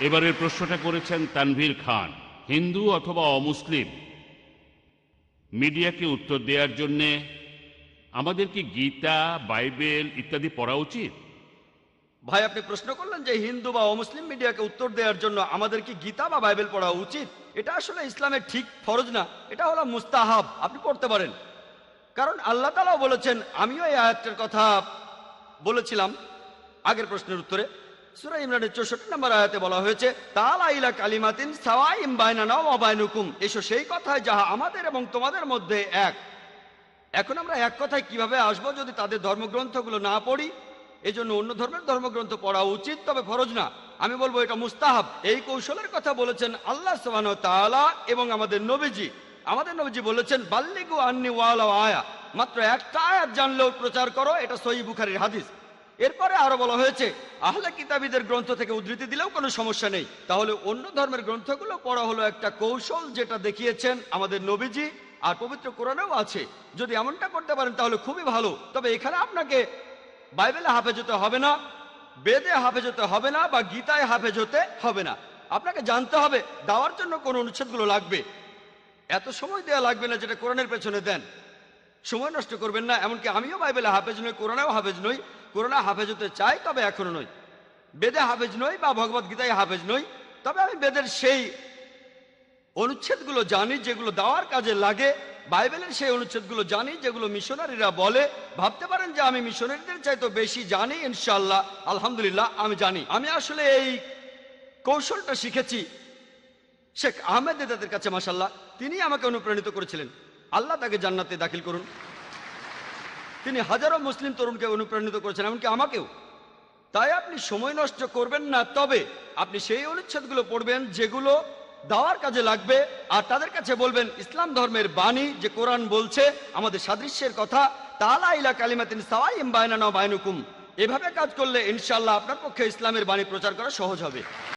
এবারের প্রশ্নটা করেছেন তানভীর খান, হিন্দু অথবা অমুসলিম। মিডিয়াকে উত্তর দেওয়ার জন্যে আমাদের কি গীতা, বাইবেল ইত্যাদি পড়া উচিত? ভাই, আপনি প্রশ্ন করলেন যে হিন্দু বা অমুসলিম মিডিয়াকে উত্তর দেওয়ার জন্য আমাদের কি গীতা বা বাইবেল পড়া উচিত? এটা আসলে ইসলামের ঠিক ফরজ না, এটা হলো মুস্তাহাব, আপনি পড়তে পারেন। কারণ আল্লাহ তালাও বলেছেন, আমিও এই আয়াতটার কথা বলেছিলাম আগের প্রশ্নের উত্তরে। সুরা ইমরানের চৌষট্টি নম্বর আয়াতে বলা হয়েছে তালা ইলা কালিমাতিন সাওয়াইম বাইনানা ওয়া এসো সেই কথায় যাহা আমাদের এবং তোমাদের মধ্যে এক। এখন আমরা এক কথায় কীভাবে আসব যদি তাদের ধর্মগ্রন্থগুলো না পড়ি? এই জন্য অন্য ধর্মের ধর্মগ্রন্থ পড়া উচিত, তবে ফরজ না। আমি বলব এটা মুস্তাহাব। এই কৌশলের কথা বলেছেন আল্লাহ সুবহানাহু ওয়া তাআলা এবং আমাদের নবীজি। আমাদের নবীজি বলেছেন, বাল্লিগু আন্নি ওয়ালা আয়া। মাত্র একটা আয়াত জানলেও প্রচার করো, এটা সহি বুখারীর হাদিস। এরপরে আরও বলা হয়েছে, আহলে কিতাবীদের গ্রন্থ থেকে উদ্ধৃতি দিলেও কোনো সমস্যা নেই। তাহলে অন্য ধর্মের গ্রন্থগুলো পড়া হলো একটা কৌশল যেটা দেখিয়েছেন আমাদের নবীজি আর পবিত্র কোরআনেও আছে। যদি এমনটা করতে পারেন তাহলে খুবই ভালো। তবে এখানে আপনাকে বাইবেলে হাফেজ হতে হবে না, বেদে হাফেজ হতে হবে না বা গীতায় হাফেজ হতে হবে না। আপনাকে জানতে হবে, দেওয়ার জন্য কোন অনুচ্ছেদগুলো লাগবে। এত সময় দেওয়া লাগবে না যেটা কোরআনের পেছনে দেন। সময় নষ্ট করবেন না, এমনকি আমিও বাইবেলে হাফেজ নই, কোরআনেও হাফেজ নই। কোরআনে হাফেজ হতে চাই, তবে এখনও নই। বেদে হাফেজ নই বা ভগবত গীতায় হাফেজ নই। তবে আমি বেদের সেই অনুচ্ছেদগুলো জানি, যেগুলো দেওয়ার কাজে লাগে। বাইবেলের সেই অনুচ্ছেদগুলো জানি, যেগুলো মিশনারিরা বলে। ভাবতে পারেন যে আমি মিশনারিদের চাইতে বেশি জানি ইনশাল্লাহ আলহামদুলিল্লাহ, আমি জানি। আমি আসলে এই কৌশলটা শিখেছি। শেখ আহমেদ দেদাদের কাছে মাসাল্লাহ তিনি আমাকে অনুপ্রাণিত করেছিলেন। আল্লাহ তাকে জান্নাতে দাখিল করুন। তিনি হাজারো মুসলিম তরুণকে অনুপ্রাণিত করেছেন, এমনকি আমাকেও। তাই আপনি সময় নষ্ট করবেন না, তবে আপনি সেই অনুচ্ছেদগুলো পড়বেন যেগুলো দাওয়ার কাজে লাগবে, আর তাদের কাছে বলবেন, ইসলাম ধর্মের বাণী যে কোরআন বলছে, আমাদের সাদৃশ্যের কথা, তালা ইলা সাওয়াইম বায়নানা বায়নুকুম এভাবে কাজ করলে ইনশাল্লাহ আপনার পক্ষে ইসলামের বাণী প্রচার করা সহজ হবে।